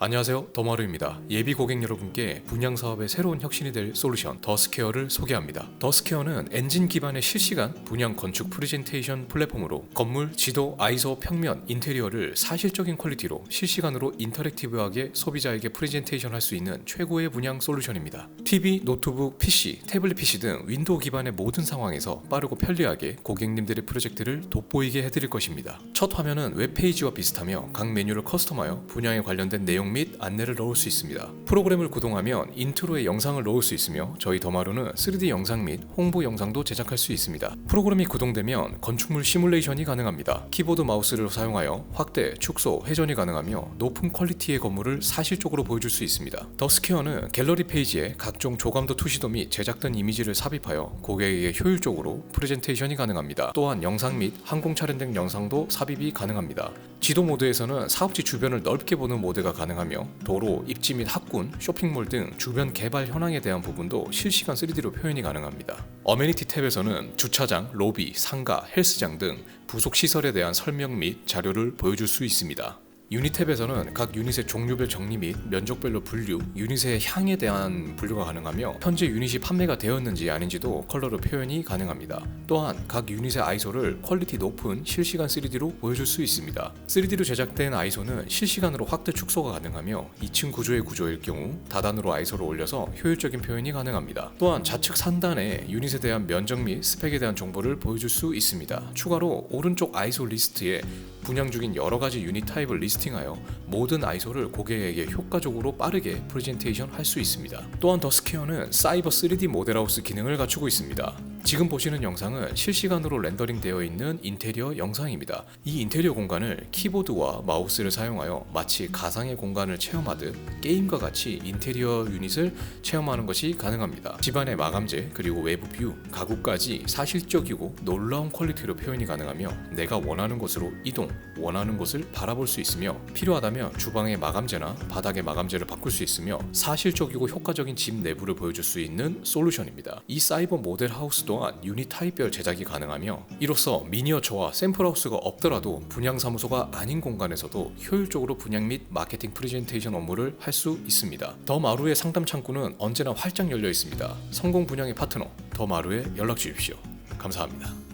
안녕하세요. 더마루입니다. 예비 고객 여러분께 분양 사업의 새로운 혁신이 될 솔루션 더스케어를 소개합니다. 더스케어는 엔진 기반의 실시간 분양 건축 프레젠테이션 플랫폼으로 건물, 지도, 아이소, 평면, 인테리어를 사실적인 퀄리티로 실시간으로 인터랙티브하게 소비자에게 프레젠테이션 할 수 있는 최고의 분양 솔루션입니다. TV, 노트북, PC, 태블릿 PC 등 윈도우 기반의 모든 상황에서 빠르고 편리하게 고객님들의 프로젝트를 돋보이게 해드릴 것입니다. 첫 화면은 웹페이지와 비슷하며 각 메뉴를 커스텀하여 분양에 관련된 내용 및 안내를 넣을 수 있습니다. 프로그램을 구동하면 인트로에 영상을 넣을 수 있으며 저희 더마루는 3D 영상 및 홍보 영상도 제작할 수 있습니다. 프로그램이 구동되면 건축물 시뮬레이션이 가능합니다. 키보드 마우스를 사용하여 확대, 축소, 회전이 가능하며 높은 퀄리티의 건물을 사실적으로 보여줄 수 있습니다. 더스케어는 갤러리 페이지에 각종 조감도 투시도 및 제작된 이미지를 삽입하여 고객에게 효율적으로 프레젠테이션이 가능합니다. 또한 영상 및 항공 촬영 등 영상도 삽입이 가능합니다. 지도 모드에서는 사업지 주변을 넓게 보는 모드가 가능 하며 도로, 입지 및 학군, 쇼핑몰 등 주변 개발 현황에 대한 부분도 실시간 3D로 표현이 가능합니다. 어메니티 탭에서는 주차장, 로비, 상가, 헬스장 등 부속 시설에 대한 설명 및 자료를 보여줄 수 있습니다. 유닛 탭에서는 각 유닛의 종류별 정리 및 면적별로 분류, 유닛의 향에 대한 분류가 가능하며 현재 유닛이 판매가 되었는지 아닌지도 컬러로 표현이 가능합니다. 또한 각 유닛의 아이소를 퀄리티 높은 실시간 3D로 보여줄 수 있습니다. 3D로 제작된 아이소는 실시간으로 확대 축소가 가능하며 2층 구조의 구조일 경우 다단으로 아이소를 올려서 효율적인 표현이 가능합니다. 또한 좌측 상단에 유닛에 대한 면적 및 스펙에 대한 정보를 보여줄 수 있습니다. 추가로 오른쪽 아이소 리스트에 분양 중인 여러 가지 유닛 타입을 리스팅하여 모든 아이소를 고객에게 효과적으로 빠르게 프레젠테이션 할 수 있습니다. 또한 더스케어는 사이버 3D 모델하우스 기능을 갖추고 있습니다. 지금 보시는 영상은 실시간으로 렌더링 되어 있는 인테리어 영상입니다. 이 인테리어 공간을 키보드와 마우스를 사용하여 마치 가상의 공간을 체험하듯 게임과 같이 인테리어 유닛을 체험하는 것이 가능합니다. 집안의 마감재 그리고 외부 뷰, 가구까지 사실적이고 놀라운 퀄리티로 표현이 가능하며 내가 원하는 곳으로 이동, 원하는 곳을 바라볼 수 있으며 필요하다면 주방의 마감재나 바닥의 마감재를 바꿀 수 있으며 사실적이고 효과적인 집 내부를 보여줄 수 있는 솔루션입니다. 이 사이버 모델 하우스 또한 유닛 타입별 제작이 가능하며 이로써 미니어처와 샘플 하우스가 없더라도 분양 사무소가 아닌 공간에서도 효율적으로 분양 및 마케팅 프레젠테이션 업무를 할 수 있습니다. 더 마루의 상담 창구는 언제나 활짝 열려 있습니다. 성공 분양의 파트너 더 마루에 연락 주십시오. 감사합니다.